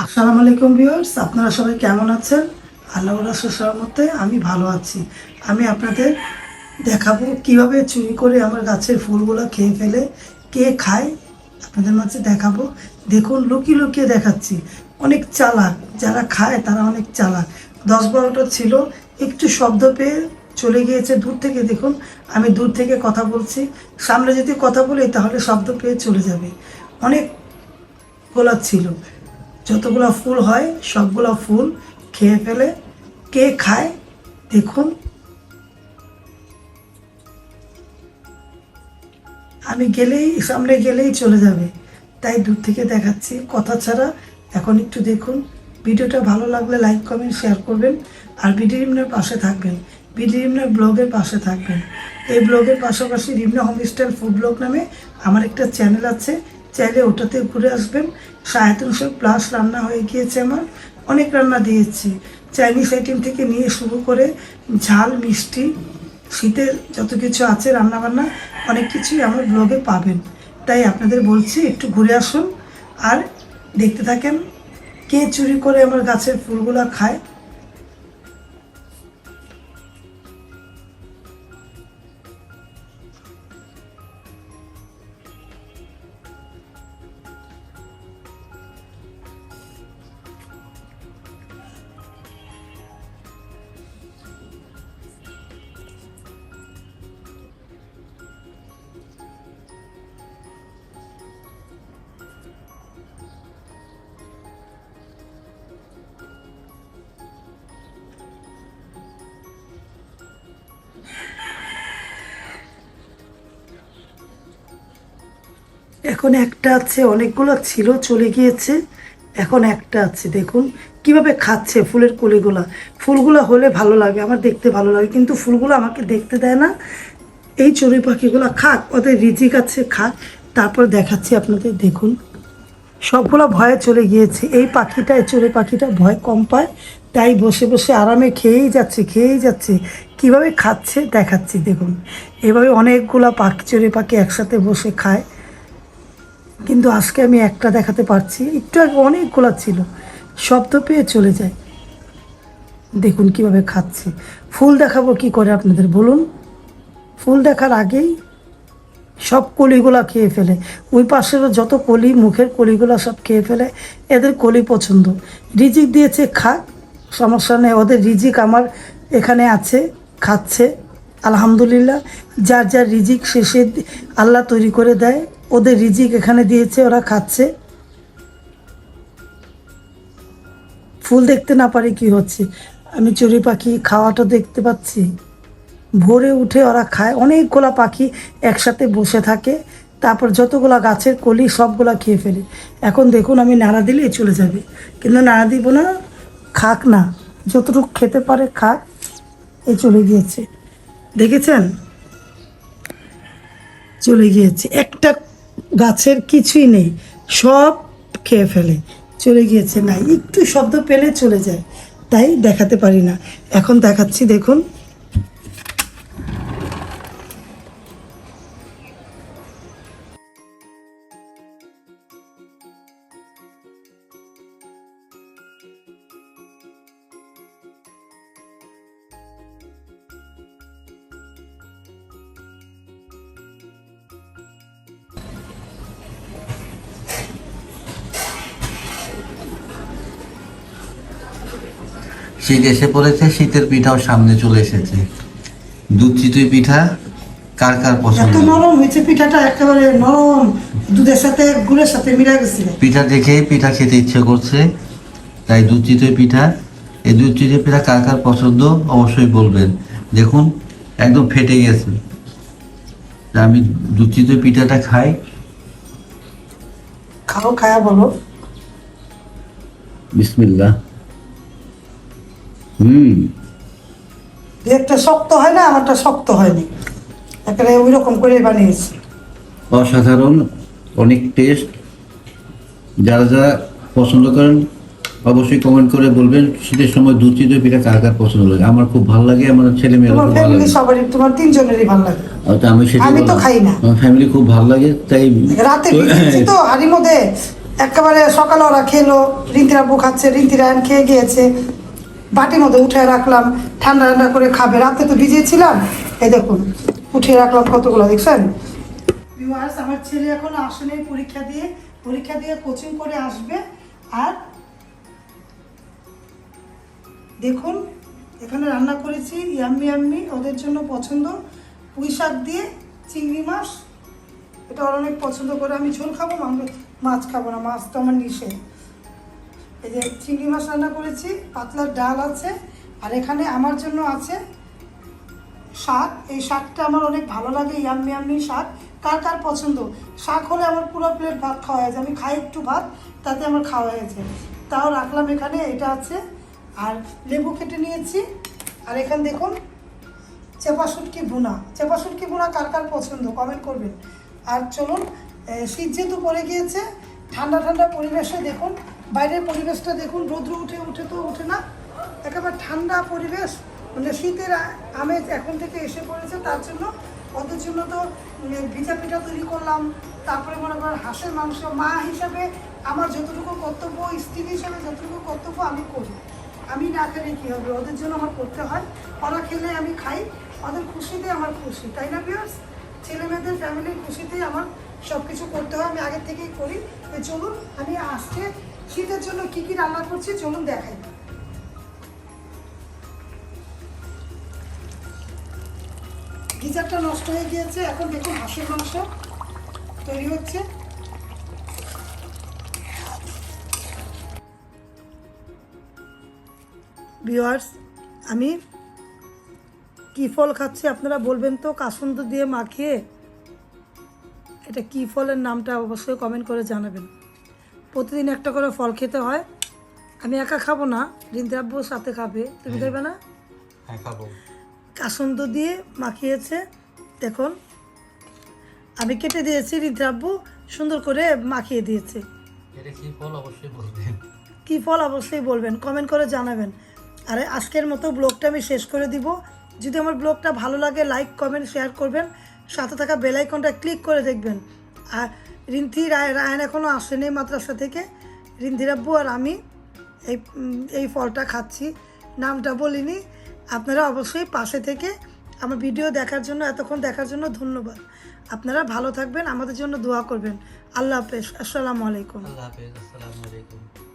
আসসালামু আলাইকুম ভিউয়ার্স, আপনারা সবাই কেমন আছেন? আল্লাহ রাসুল সহমতে আমি ভালো আছি। আমি আপনাদের দেখাবো কীভাবে চুরি করে আমার গাছের ফুলগুলো খেয়ে ফেলে, কে খায়, আপনাদের মাঝে দেখাবো। দেখুন, লুকিয়ে লুকিয়ে দেখাচ্ছি। অনেক চালাক, যারা খায় তারা অনেক চালাক। দশ বারোটা ছিল, একটু শব্দ পেয়ে চলে গিয়েছে দূর থেকে, দেখুন। আমি দূর থেকে কথা বলছি। সামনে যদি কথা বলি, তাহলে শব্দ পেয়ে চলে যাবে। অনেক গোলা ছিল। যতগুলো ফুল হয়, সবগুলো ফুল খেয়ে ফেলে কে খায় দেখুন। আমি গেলেই, সামনে গেলেই চলে যাবে। তাই দূর থেকে দেখাচ্ছি, কথা ছাড়া এখন একটু দেখুন। ভিডিওটা ভালো লাগলে লাইক, কমেন্ট, শেয়ার করবেন আর বিডি রিমনার পাশে থাকবেন। বিডি রিমনার ব্লগের পাশে থাকবেন। এই ব্লগের পাশাপাশি রিমনা হোমস্টাইল ফুড ব্লগ নামে আমার একটা চ্যানেল আছে। চাইলে ওটাতে ঘুরে আসবেন। সাড়ে তিনশো প্লাস রান্না হয়ে গিয়েছে আমার। অনেক রান্না দিয়েছি। চাইনিজ আইটেম থেকে নিয়ে শুরু করে ঝাল, মিষ্টি শীতের যত কিছু আছে রান্নাবান্না, অনেক কিছুই আমার ব্লগে পাবেন। তাই আপনাদের বলছি, একটু ঘুরে আসুন। আর দেখতে থাকেন কে চুরি করে আমার গাছের ফুলগুলো খায়। এখন একটা আছে, অনেকগুলো ছিল, চলে গিয়েছে। এখন একটা আছে, দেখুন। কীভাবে খাচ্ছে ফুলের কলিগুলা। ফুলগুলো হলে ভালো লাগে, আমার দেখতে ভালো লাগে, কিন্তু ফুলগুলো আমাকে দেখতে দেয় না। এই চড়ুই পাখিগুলো খাক, ওদের রিজিক আছে, খাক। তারপর দেখাচ্ছি আপনাদের, দেখুন। সবগুলো ভয়ে চলে গিয়েছে। এই পাখিটা এই চড়ুই পাখিটা ভয় কম পায়। তাই বসে বসে আরামে খেয়েই যাচ্ছে খেয়েই যাচ্ছে। কীভাবে খাচ্ছে, দেখাচ্ছি, দেখুন। এভাবে অনেকগুলা পাখি, চড়ুই পাখি একসাথে বসে খায়। কিন্তু আজকে আমি একটা দেখাতে পারছি। একটু আগে অনেকগুলো ছিল। শব্দ পেয়ে চলে যায়। দেখুন কীভাবে খাচ্ছে। ফুল দেখাবো কি করে আপনাদের, বলুন। ফুল দেখার আগেই সব কলিগুলা খেয়ে ফেলে। ওই পাশেরও যত কলি, মুখের কলিগুলা সব খেয়ে ফেলে। এদের কলি পছন্দ। রিজিক দিয়েছে খাক সমস্যা নেই, ওদের রিজিক আমার এখানে আছে, খাচ্ছে। আলহামদুলিল্লাহ, যার যার রিজিক শেষে আল্লাহ তৈরি করে দেয়। ওদের রিজিক এখানে দিয়েছে, ওরা খাচ্ছে। ফুল দেখতে না পারে কি হচ্ছে। আমি চড়ুই পাখি খাওয়াটা দেখতে পাচ্ছি। ভোরে উঠে ওরা খায়। অনেকগুলা পাখি একসাথে বসে থাকে। তারপর যতগুলা গাছের কলি, সবগুলা খেয়ে ফেলে। এখন দেখুন, আমি নাড়া দিলেই চলে যাবে। কিন্তু নাড়া দিব না, খাক না। যতটুকু খেতে পারে খাক। এই চলে গিয়েছে। দেখেছেন? চলে গিয়েছে। একটা গাছের কিছুই নেই, সব খেয়ে ফেলে। চলে গিয়েছে না, একটু শব্দ পেলে চলে যায়, তাই দেখাতে পারি না। এখন দেখাচ্ছি, দেখুন। শীত এসে পড়েছে শীতের পিঠাও সামনে চলে এসেছে। দুধ চিতই পিঠা কার কার পছন্দ? নরম হয়েছে পিঠাটা একেবারে নরম। দুধের সাথে গুড়ের সাথে মিলা গেছিল পিঠা দেখে পিঠা খেতে ইচ্ছে করছে তাই দুধ চিতই পিঠা। এই দুধ চিতই পিঠা কার কার পছন্দ অবশ্যই বলবেন। দেখুন একদম ফেটে গেছে। তা আমি দুধ চিতই পিঠাটা খাই। খাও খায়া বলো। বিসমিল্লাহ। হুম। একটা শক্ত হয় না আমারটা শক্ত হয়নি। একেবারে ওই রকম করে বানিয়েছি। অসাধারণ অনেক টেস্ট যারা যারা পছন্দ করেন অবশ্যই কমেন্ট করে বলবেন শীতের সময় দুধ চিতই পিঠা কার কার পছন্দ লাগে? আমার খুব ভালো লাগে আমার ছেলে মেয়েরা খুব ভালো ফ্যামিলি লাগে। সবারই তোমার তিনজনেরই ভালো লাগে। আমি সেটা আমি তো খাই না। আমার ফ্যামিলি খুব ভালো লাগে তাই রাতে তো- হাড়ির মধ্যে একেবারে সকালে ওরা খেলো রিন্তি আব্বু খাচ্ছে রিন্তি রায়ন খেয়ে গিয়েছে। বাটির মধ্যে উঠে রাখলাম, ঠান্ডা ঠান্ডা করে খাবে। রাতে তো ভিজিয়েছিলাম এই দেখুন উঠে রাখলাম কতগুলো, দেখছেন? আমার ছেলে এখন আসলে পরীক্ষা দিয়ে। পরীক্ষা দিয়ে কোচিং করে আসবে। আর দেখুন, এখানে রান্না করেছি, ইয়াম্মি ইয়াম্মি, ওদের জন্য পছন্দ। পুঁই শাক দিয়ে চিংড়ি মাছ, এটা অনেক পছন্দ করে। আমি ঝোল খাব, মাছ খাব না, মাছ তো আমার নিষেধ। এই যে চিংড়ি মাছ রান্না করেছি পাতলার ডাল আছে, আর এখানে আমার জন্য আছে শাক। এই শাকটা আমার অনেক ভালো লাগে, ইয়াম্মি ইয়াম্মি শাক। কার কার পছন্দ? শাক হলে আমার পুরো প্লেট ভাত খাওয়া হয়েছে আমি খাই একটু ভাত, তাতে আমার খাওয়া হয়েছে তাও রাখলাম এখানে, এটা আছে। আর লেবু কেটে নিয়েছি। আর এখানে দেখুন, চেপা শুটকি ভুনা। চেপা শুটকি ভুনা কার কার পছন্দ? কমেন্ট করবেন। আর চলুন শীত যেহেতু পড়ে গিয়েছে, ঠান্ডা ঠান্ডা পরিবেশে দেখুন বাইরের পরিবেশটা দেখুন, রৌদ্র উঠে উঠে তো ওঠে না। একেবারে ঠান্ডা পরিবেশ মানে শীতের আমেজ এখন থেকে এসে পড়েছে, তার জন্য ওদের জন্য তো ভিজা পিঠা তৈরি করলাম। তারপরে মনে করেন হাঁসের মাংস, মা হিসাবে আমার যতটুকু কর্তব্য, স্ত্রী হিসাবে যতটুকু কর্তব্য আমি করি। আমি না খেলে কী হবে? ওদের জন্য আমার করতে হয়। ওরা খেলে আমি খাই। ওদের খুশিতে আমার খুশি, তাই না বিয়ার্স ছেলে মেয়েদের ফ্যামিলির খুশিতেই আমার সব কিছু করতে হয়, আমি আগে থেকেই করি। চলুন, আমি আজকে শীতের জন্য কি কি রান্না করছি চলুন দেখাই। গিজারটা নষ্ট হয়ে গিয়েছে, এখন দেখুন হাঁসের মাংস তৈরি হচ্ছে। ভিওয়ার্স আমি কি ফল খাচ্ছি আপনারা বলবেন তো, কাসুন্দ দিয়ে মাখিয়ে। এটা কি ফলের নামটা অবশ্যই কমেন্ট করে জানাবেন। প্রতিদিন একটা করে ফল খেতে হয়। আমি একা খাব না রিন্দি আব্বুর সাথে খাবে। তুমি খাবে না? হ্যাঁ খাব। কাসুন্দ দিয়ে মাখিয়েছে দেখুন। আমি কেটে দিয়েছি রিন্দি আব্বু সুন্দর করে মাখিয়ে দিয়েছে। এটা কি ফল অবশ্যই বলবেন? কি ফল অবশ্যই বলবেন কমেন্ট করে জানাবেন। আর আজকের মতো ব্লগটা আমি শেষ করে দিব। যদি আমার ব্লগটা ভালো লাগে লাইক কমেন্ট শেয়ার করবেন। সাথে থাকা বেল আইকনটা ক্লিক করে দেখবেন। আর রিন্থি রায়, রায়ন এখনও আসেনি মাদ্রাসা থেকে। রিন্থি রাব্বু আর আমি এই এই ফলটা খাচ্ছি। নামটা বলিনি। আপনারা অবশ্যই পাশে থেকে আমার ভিডিও দেখার জন্য, এতক্ষণ দেখার জন্য ধন্যবাদ। আপনারা ভালো থাকবেন, আমাদের জন্য দোয়া করবেন। আল্লাহ হাফেজ। আসসালামু আলাইকুম। আল্লাহ হাফেজ। আসসালামু আলাইকুম।